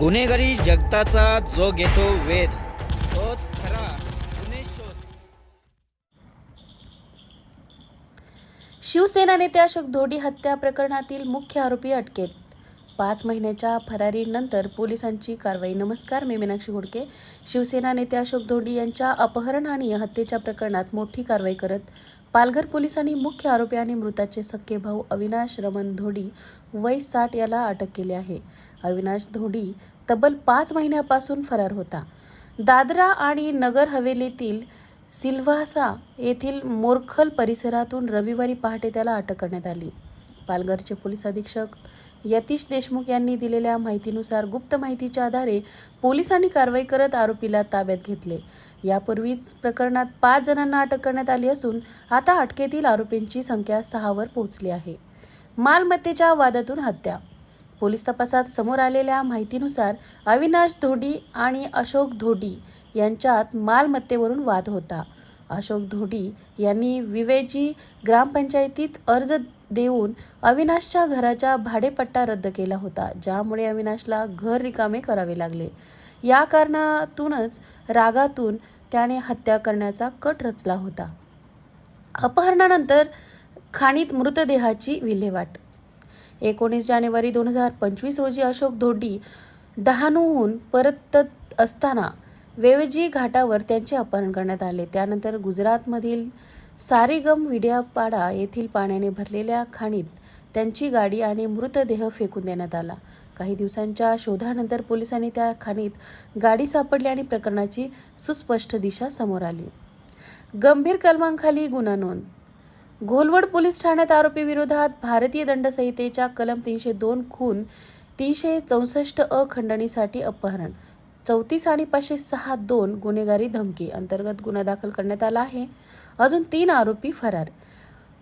गुन्हेगारी जगताचा जो घेतो वेध तोच खरा गुन्हे शोध. शिवसेना नेते अशोक धोडी हत्या प्रकरणातील मुख्य आरोपी अटकेत. पाच महिन्याच्या फरारीनंतर पोलिसांची कारवाई. नमस्कार मी मीनाक्षी घोडके. शिवसेना नेते अशोक धोडी यांच्या अपहरण आणि हत्येच्या प्रकरणात मोठी कारवाई करत पालघर पोलिसांनी मुख्य आरोपी आणि मृताचे सख्खे भाऊ अविनाश रमण धोडी वय साठ याला अटक केली आहे. अविनाश धोडी तब्बल पाच महिन्यापासून फरार होता. दादरा आणि नगर हवेलीतील सिल्व्हासा येथील मोरखल परिसरातून रविवारी पहाटे त्याला अटक करण्यात आली. पालघरचे पोलीस अधीक्षक यतीश देशमुख यांनी दिलेल्या माहितीनुसार गुप्त माहितीच्या आधारे पोलिसांनी कारवाई करत आरोपीला ताब्यात घेतले. यापूर्वीच प्रकरणात पाच जणांना अटक करण्यात आली असून आता अटकेतील आरोपींची संख्या सहावर पोहोचली आहे. मालमत्तेच्या वादातून हत्या पोलीस तपासात समोर आलेल्या माहितीनुसार अविनाश धोडी आणि अशोक धोडी यांच्यात मालमत्तेवरून वाद होता. अशोक धोडी यांनी विवेजी ग्रामपंचायतीत अर्ज देऊन अविनाशच्या घराचा भाडेपट्टा रद्द केला होता ज्यामुळे अविनाशला घर रिकामे करावे लागले. या कारणातूनच रागातून त्याने हत्या करण्याचा कट रचला होता. अपहरणानंतर खाणीत मृतदेहाची विल्हेवाट एकोणीस जानेवारी दोन हजार पंचवीस रोजी अशोक धोडी डहाणूहून परतत असताना वेवजी घाटावर त्यांचे अपहरण करण्यात आले. त्यानंतर गुजरातमधील सारीगम विड्यापाडा येथील पाण्याने भरलेल्या खाणीत त्यांची गाडी आणि मृतदेह फेकून देण्यात आला. काही दिवसांच्या शोधानंतर पोलिसांनी त्या खाणीत गाडी सापडली आणि प्रकरणाची सुस्पष्ट दिशा समोर आली. गंभीर कलमांखाली गुन्हा नोंद घोलवड पोलीस ठाण्यात आरोपी विरोधात भारतीय दंड संहितेच्या कलम तीनशे दोन खून तीनशे चौसष्ट अ खंडणीसाठी अपहरण चौतीस आणि पाचशे सहा दोन गुन्हेगारी धमकी अंतर्गत गुन्हा दाखल करण्यात आला आहे. अजून तीन आरोपी फरार.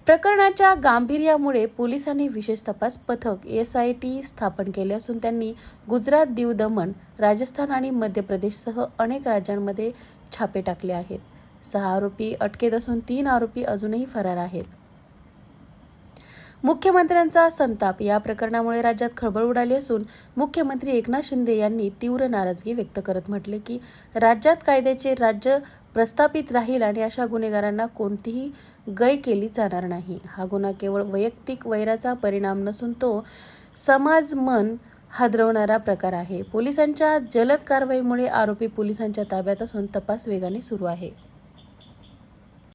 प्रकरणाच्या गांभीर्यामुळे पोलिसांनी विशेष तपास पथक एस आय टी स्थापन केले असून त्यांनी गुजरात दीव दमण राजस्थान आणि मध्य प्रदेशसह अनेक राज्यांमध्ये छापे टाकले आहेत. सहा आरोपी अटकेत असून तीन आरोपी अजूनही फरार आहेत. मुख्यमंत्र्यांचा संताप या प्रकरणामुळे राज्यात खळबळ उडाली असून मुख्यमंत्री एकनाथ शिंदे यांनी तीव्र नाराजगी व्यक्त करत म्हटले की राज्यात कायद्याचे राज्य प्रस्थापित राहील आणि अशा गुन्हेगारांना कोणतीही गय केली जाणार नाही. हा गुन्हा केवळ वैयक्तिक वैराचा परिणाम नसून तो समाज मन हादरवणारा प्रकार आहे. पोलिसांच्या जलद कारवाईमुळे आरोपी पोलिसांच्या ताब्यात असून तपास वेगाने सुरू आहे.